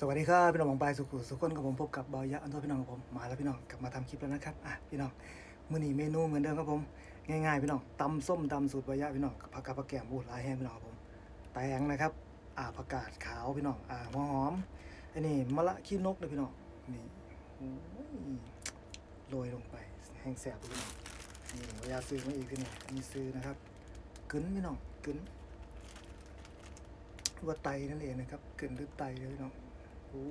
สวัสดีครับพี่น้องของปลายสุขุสุขคนกับผมพบกับบอยะอันโทพี่น้องกับผมมาแล้วพี่น้องกลับมาทำคลิปแล้วนะครับอะพี่น้องมื้อนี้เมนูเหมือนเดิมครับผมง่ายๆพี่น้องตำส้มตำสูตรบอยะพี่น้องกับผักกาดผักแกมบูดลายแห้งพี่น้องครับผมแตงนะครับอ่าผักกาดขาวพี่น้องอ่าหัวหอมอันนี้มะละขี้นกเลยพี่น้องนี่โอ้ยโรยลงไปแห้งแสบพี่น้องนี่บอยะซื้อมาอีกพี่น้องมีซื้อนะครับกึ้นพี่น้องกึ้นว่าไตนั่นเองนะครับกึ้นหรือไตเลยพี่น้อง โอ้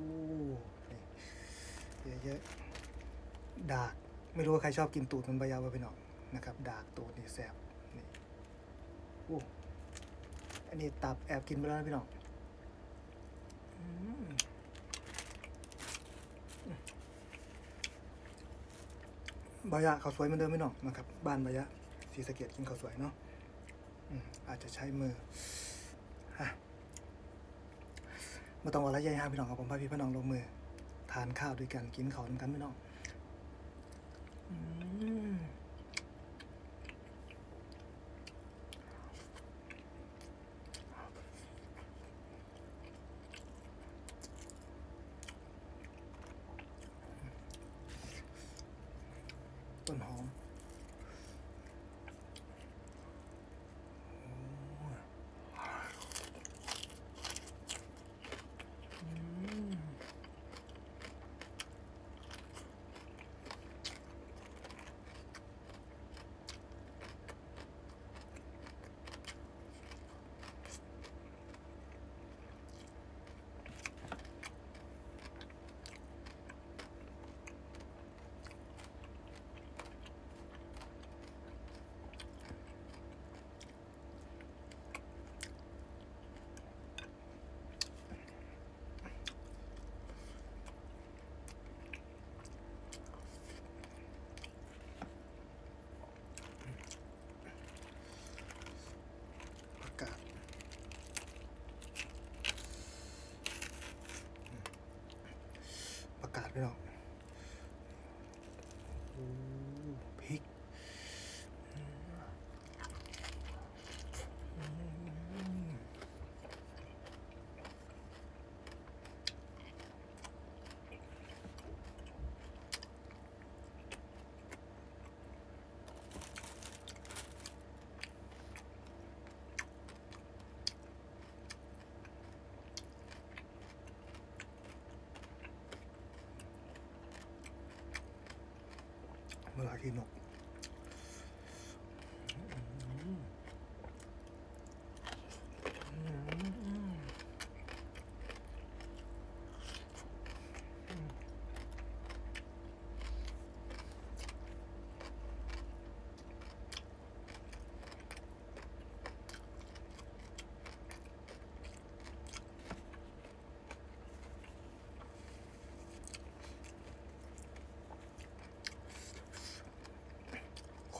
นี่เยอะๆดาก ไม่รู้ว่าใครชอบกินตูดมันใบยาวป่ะพี่น้องนะครับ ดากตูดนี่แสบนี่โอ้อันนี้ตับแอบกินไปแล้วนะพี่น้องอืมบายะข้าสวยเหมือนเดิมพี่น้องนะครับ บ้านบายะสีสะเกดกินเขาสวยเนาะอืมอาจจะใช้มือฮะ มาต้องวันละยายห้าพี่น้องครับผมพาพี่พี่น้องลงมือ ทานข้าวด้วยกันกินข้าวด้วยกันพี่น้องต้นหอม ประกาศพี่น้องโอ้พริก เว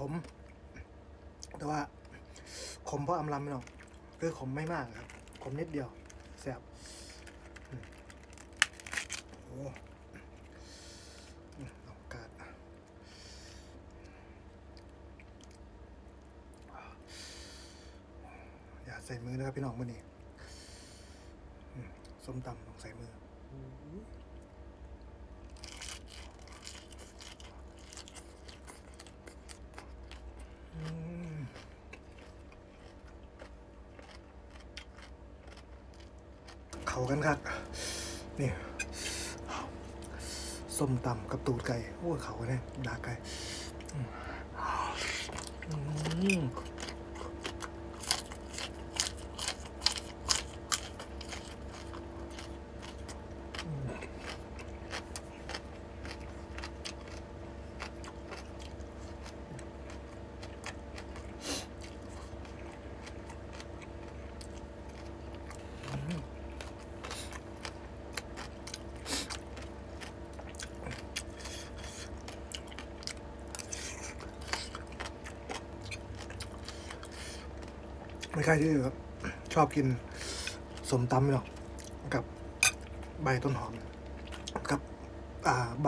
ม แต่ว่าขมเพราะอำลำพี่น้องคือขมไม่มากครับ ขมนิดเดียวแสบโอ้เอากาดอย่าใส่มือนะครับพี่น้องมื่อนี้ส้มตำต้องใส่มืออืม เขากันครับนี่ส้มตำกับตูดไก่โอ้เขากันเนี่ยดาไก่อืม ไม่ใช่ที่แบบชอบกินสมตำหรอกกับใบต้นหอม กับอ่าใบ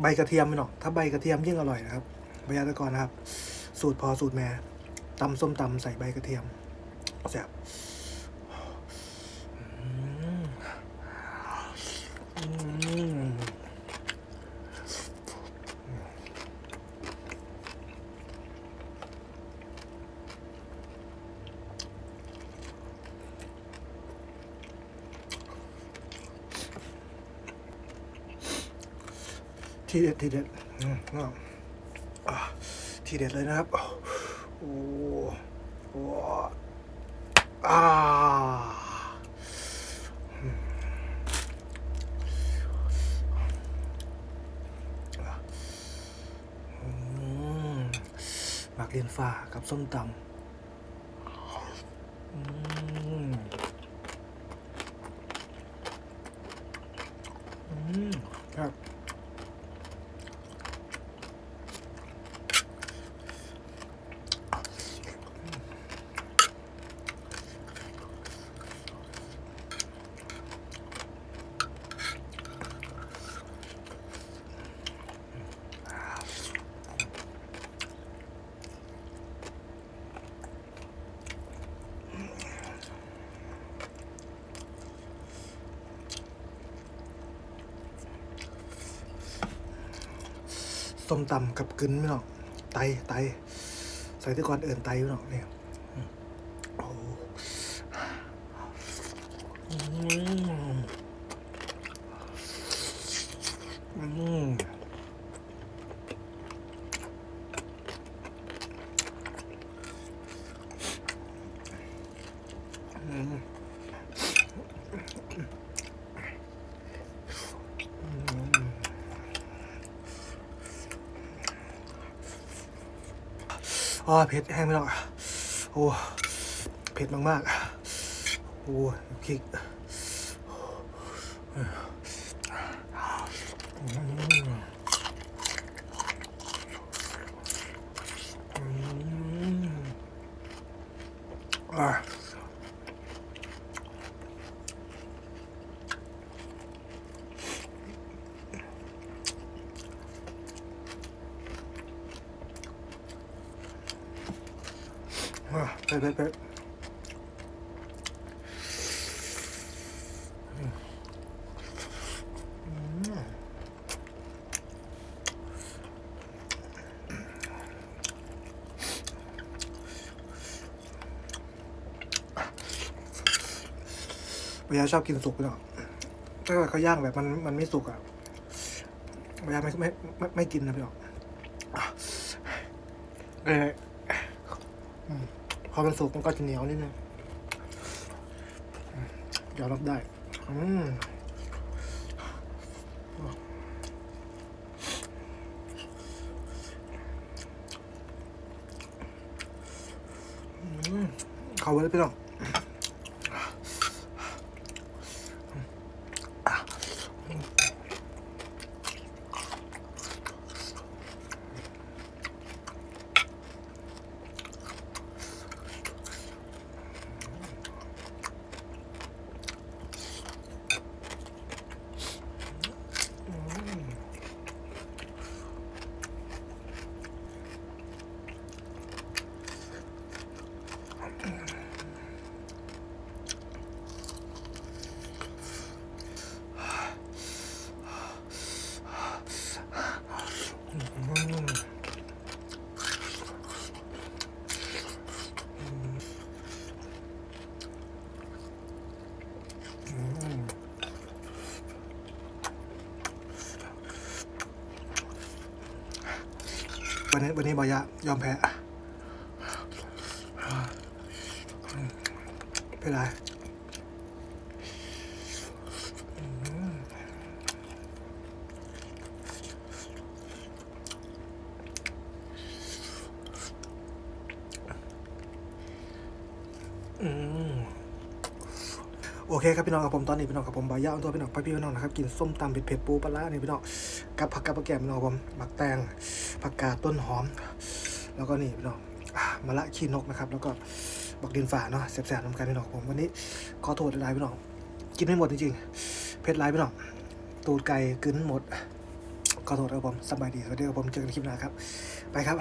ใบกระเทียมไม่หรอกถ้าใบกระเทียมยิ่งอร่อยนะครับพยาธิกรนะครับ สูตรพอสูตรแม่ตำส้มตำใส่ใบกระเทียมแซ่บอืม ทีเด็ดทีเด็ดอืมเนาะอะทีเด็ดเลยนะครับ โอ้โหอ่าอืมอืมหมักเลียนฟ้ากับส้มตำอืมอืมครับ ส้มตำกับกึนไม่หรอกไตไตใส่ที่ก่อนเอิ่นไตไม่หรอกเนี่ยโอ้มอืม อ๋อเผ็ดแห้งไม่หรอกโอ้เผ็ดมากๆโอ้พริกอ่า อืมอะอะไปไปไปอืมอืมเวลาชอบกินสุกเนาะถ้าเกิดเขาย่างแบบมันมันไม่สุกอะเวลาไม่ไม่ไม่ไม่กินนะพี่หรอกอะเออ พอมันสุกมันก็จะเหนียวนิดนึงยอมรับได้ อืมเข้าไว้เลยพี่น้องอืมอืม วันนี้วันนี้บอยะยอมแพ้ไม่เป็นไรโอเคครับพี่น้องกับผมตอนนี้พี่น้องกับผมบอยะตัวพี่น้องไปพี่น้องนะครับกินส้มตำเผ็ดๆปูปลาร้านี่ยพี่น้อง กับผักกับปลาแกมน้องกับผมผักแตงผักกาดต้นหอม แล้วก็นี่พี่น้องอะมะละขี้นกนะครับ แล้วก็บักดินฝ่าเนาะแสบๆน้ำกันพี่น้องผมวันนี้ขอโทษหลายพี่น้องกินไม่หมดจริงๆเผ็ดหลายพี่น้องตูดไก่กึนหมดขอโทษครับผมสบายดีสวัสดีครับผมเจอกันคลิปหน้าครับ ไปครับ